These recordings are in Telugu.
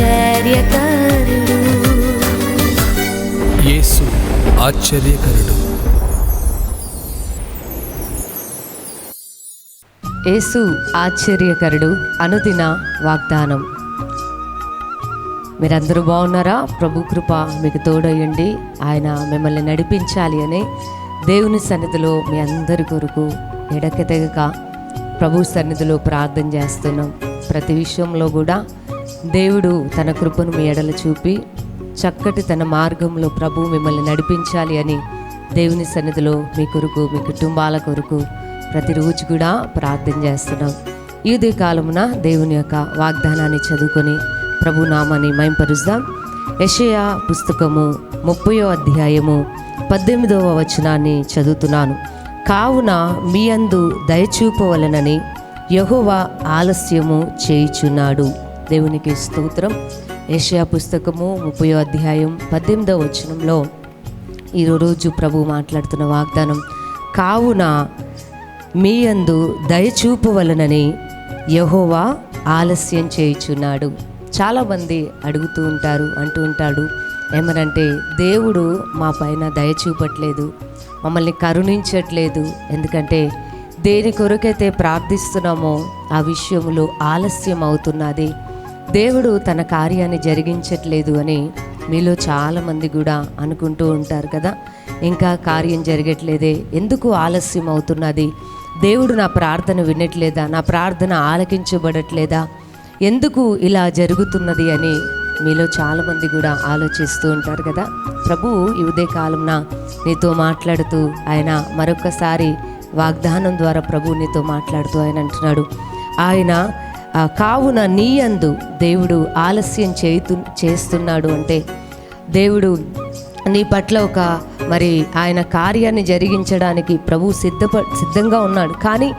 ఆశ్చర్యకరుడు. యేసు ఆశ్చర్యకరుడు. యేసు ఆశ్చర్యకరుడు అనుదిన వాగ్దానం. మీరందరూ బాగున్నారా? ప్రభు కృప మీకు తోడయ్యండి ఆయన మిమ్మల్ని నడిపించాలి అని దేవుని సన్నిధిలో మీ అందరి కొరకు ఎడకెతగక ప్రభు సన్నిధిలో ప్రార్థన చేస్తున్నాం. ప్రతి విషయంలో కూడా దేవుడు తన కృపను మీ ఎడల చూపి చక్కటి తన మార్గంలో ప్రభు మిమ్మల్ని నడిపించాలి అని దేవుని సన్నిధిలో మీ కొరకు మీ కుటుంబాల కొరకు ప్రతిరోజు కూడా ప్రార్థన చేస్తున్నాం. ఈ కాలమున దేవుని యొక్క వాగ్దానాన్ని చదువుకొని ప్రభు నామాన్ని మైంపరుద్దాం యషయా పుస్తకము ముప్పయో అధ్యాయము పద్దెనిమిదవ వచనాన్ని చదువుతున్నాను. కావున మీ అందు దయచూపవలనని యహోవా ఆలస్యము చేయుచున్నాడు. దేవునికి స్తోత్రం. ఏషియా పుస్తకము ముప్పై అధ్యాయం పద్దెనిమిదవ వచనంలో ఈరోజు ప్రభు మాట్లాడుతున్న వాగ్దానం కావున మీ అందు దయచూపవలనని యహోవా ఆలస్యం చేయుచున్నాడు. చాలామంది అడుగుతూ ఉంటారు అంటూ ఉంటాడు ఏమనంటే దేవుడు మా పైన దయ చూపట్లేదు మమ్మల్ని కరుణించట్లేదు. ఎందుకంటే దేని కొరకైతే ప్రార్థిస్తున్నామో ఆ విషయంలో ఆలస్యం అవుతున్నది. దేవుడు తన కార్యాన్ని జరిగించట్లేదు అని మీలో చాలామంది కూడా అనుకుంటూ ఉంటారు కదా. ఇంకా కార్యం జరగట్లేదే. ఎందుకు ఆలస్యం అవుతున్నది? దేవుడు నా ప్రార్థన వినట్లేదా? నా ప్రార్థన ఆలకించబడట్లేదా? ఎందుకు ఇలా జరుగుతున్నది అని మీలో చాలామంది కూడా ఆలోచిస్తూ ఉంటారు కదా. ప్రభు ఈ ఉదయ కాలంన నీతో మాట్లాడుతూ ఆయన మరొకసారి వాగ్దానం ద్వారా ప్రభు నీతో మాట్లాడుతూ ఆయన అంటున్నాడు. ఆయన కావున నీయందు దేవుడు ఆలస్యం చేతు చేస్తున్నాడు అంటే దేవుడు నీ పట్ల ఒక మరి ఆయన కార్యాన్ని జరిగించడానికి ప్రభు సిద్ధప సిద్ధంగా ఉన్నాడు. కానీ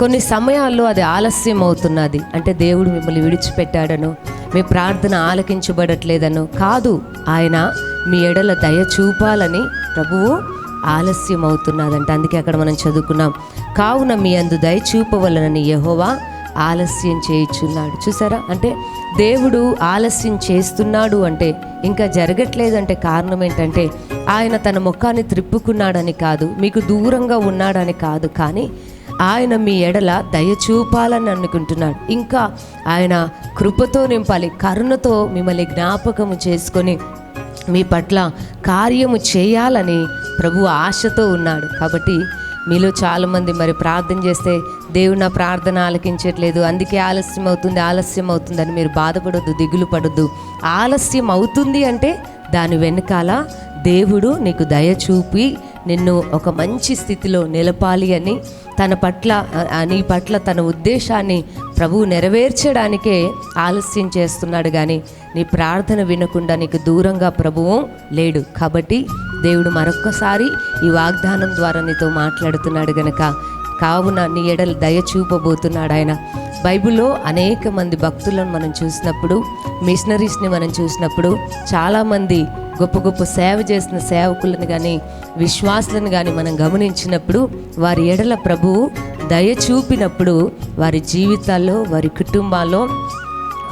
కొన్ని సమయాల్లో అది ఆలస్యం అవుతున్నది అంటే దేవుడు మిమ్మల్ని విడిచిపెట్టాడను మీ ప్రార్థన ఆలకించబడట్లేదను. కాదు ఆయన మీ ఎడల దయ చూపాలని ప్రభువు ఆలస్యం అవుతున్నదంట అందుకే అక్కడ మనం చదువుకున్నాం. కావున మీ అందు దయ చూపవలనని యహోవా ఆలస్యం చేయుచున్నాడు. చూసారా? అంటే దేవుడు ఆలస్యం చేస్తున్నాడు అంటే ఇంకా జరగట్లేదు అంటే కారణం ఏంటంటే ఆయన తన ముఖాన్ని త్రిప్పుకున్నాడని కాదు మీకు దూరంగా ఉన్నాడని కాదు కానీ ఆయన మీ ఎడల దయ చూపాలని అనుకుంటున్నాడు. ఇంకా ఆయన కృపతో నింపాలి కరుణతో మిమ్మల్ని జ్ఞాపకము చేసుకొని మీ పట్ల కార్యము చేయాలని ప్రభు ఆశతో ఉన్నాడు. కాబట్టి మీలో చాలామంది మరి ప్రార్థన చేస్తే దేవుడు నా ప్రార్థన ఆలకించట్లేదు. అందుకే ఆలస్యం అవుతుంది ఆలస్యం అవుతుందని మీరు బాధపడొద్దు దిగులు పడొద్దు. ఆలస్యం అవుతుంది అంటే దాని వెనకాల దేవుడు నీకు దయ చూపి నిన్ను ఒక మంచి స్థితిలో నిలపాలి అని తన పట్ల నీ పట్ల తన ఉద్దేశాన్ని ప్రభువు నెరవేర్చడానికే ఆలస్యం చేస్తున్నాడు. కానీ నీ ప్రార్థన వినకుండా నీకు దూరంగా ప్రభువు లేడు. కాబట్టి దేవుడు మరొక్కసారి ఈ వాగ్దానం ద్వారా నీతో మాట్లాడుతున్నాడు గనక. కావున నీ ఎడలు దయ చూపబోతున్నాడు ఆయన. బైబిల్లో అనేక మంది భక్తులను మనం చూసినప్పుడు మిషనరీస్ని మనం చూసినప్పుడు చాలామంది గొప్ప గొప్ప సేవ చేసిన సేవకులను కానీ విశ్వాసులను కానీ మనం గమనించినప్పుడు వారి ఎడల ప్రభువు దయ చూపినప్పుడు వారి జీవితాల్లో వారి కుటుంబాల్లో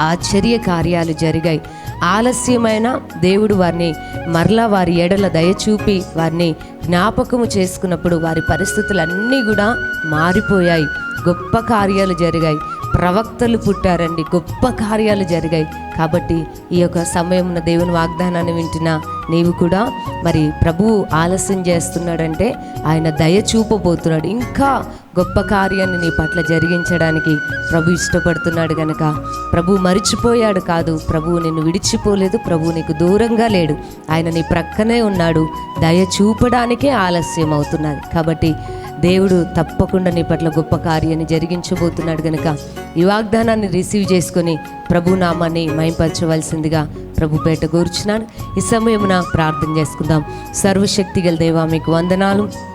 ఆశ్చర్య కార్యాలు జరిగాయి. ఆలస్యమైన దేవుడు వారిని మరలా వారి ఎడల దయచూపి వారిని జ్ఞాపకము చేసుకున్నప్పుడు వారి పరిస్థితులన్నీ కూడా మారిపోయాయి. గొప్ప కార్యాలు జరిగాయి. ప్రవక్తలు పుట్టారండి. గొప్ప కార్యాలు జరిగాయి. కాబట్టి ఈ యొక్క సమయమున దేవుని వాగ్దానాన్ని వింటున్నా నీవు కూడా మరి ప్రభువు ఆలస్యం చేస్తున్నాడంటే ఆయన దయ చూపబోతున్నాడు. ఇంకా గొప్ప కార్యాన్ని నీ పట్ల జరిగించడానికి ప్రభు ఇష్టపడుతున్నాడు కనుక ప్రభు మరిచిపోయాడు కాదు. ప్రభు నిన్ను విడిచిపోలేదు. ప్రభు నీకు దూరంగా లేడు. ఆయన నీ ప్రక్కనే ఉన్నాడు. దయ చూపడానికే ఆలస్యం అవుతున్నది. కాబట్టి దేవుడు తప్పకుండా నీ పట్ల గొప్ప కార్యాన్ని జరిగించబోతున్నాడు కనుక ఈ వాగ్దానాన్ని రిసీవ్ చేసుకొని ప్రభునామాన్ని మైంపరచవలసిందిగా ప్రభు పేట కూర్చున్నాను. ఈ సమయమున ప్రార్థన చేసుకుందాం. సర్వశక్తి గల దేవా మీకు వందనాలు.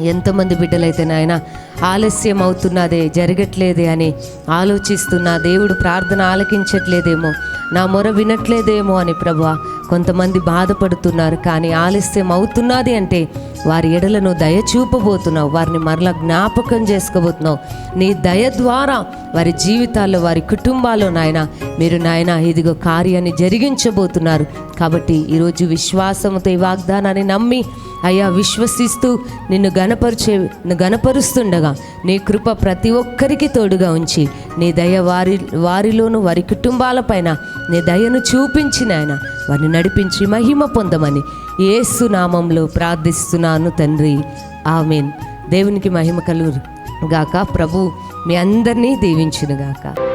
ఎంతమంది బిడ్డలైతే నాయన ఆలస్యం అవుతున్నదే జరగట్లేదే అని ఆలోచిస్తున్నా దేవుడు ప్రార్థన ఆలకించట్లేదేమో నా మొర వినట్లేదేమో అని ప్రభా కొంతమంది బాధపడుతున్నారు కానీ ఆలస్యం అవుతున్నది అంటే వారి ఎడలను దయ చూపబోతున్నావు వారిని మరలా జ్ఞాపకం చేసుకోబోతున్నావు. నీ దయ ద్వారా వారి జీవితాల్లో వారి కుటుంబాల్లో నాయన మీరు నాయన ఇదిగో కార్యాన్ని జరిగించబోతున్నారు. కాబట్టి ఈరోజు విశ్వాసముతో ఈ వాగ్దానాన్ని నమ్మి అయ్యా విశ్వసిస్తూ నిన్ను గనపరిచే గణపరుస్తుండగా గనపరుస్తుండగా నీ కృప ప్రతి ఒక్కరికి తోడుగా ఉంచి నీ దయ వారి వారిలోను వారి కుటుంబాలపైన నీ దయను చూపించిన ఆయన వారిని నడిపించి మహిమ పొందమని ఏసు నామంలో ప్రార్థిస్తున్నాను తండ్రి. ఆమెన్. దేవునికి మహిమ కలుగు గాక. ప్రభు మీ అందరినీ దీవించునుగాక. గాక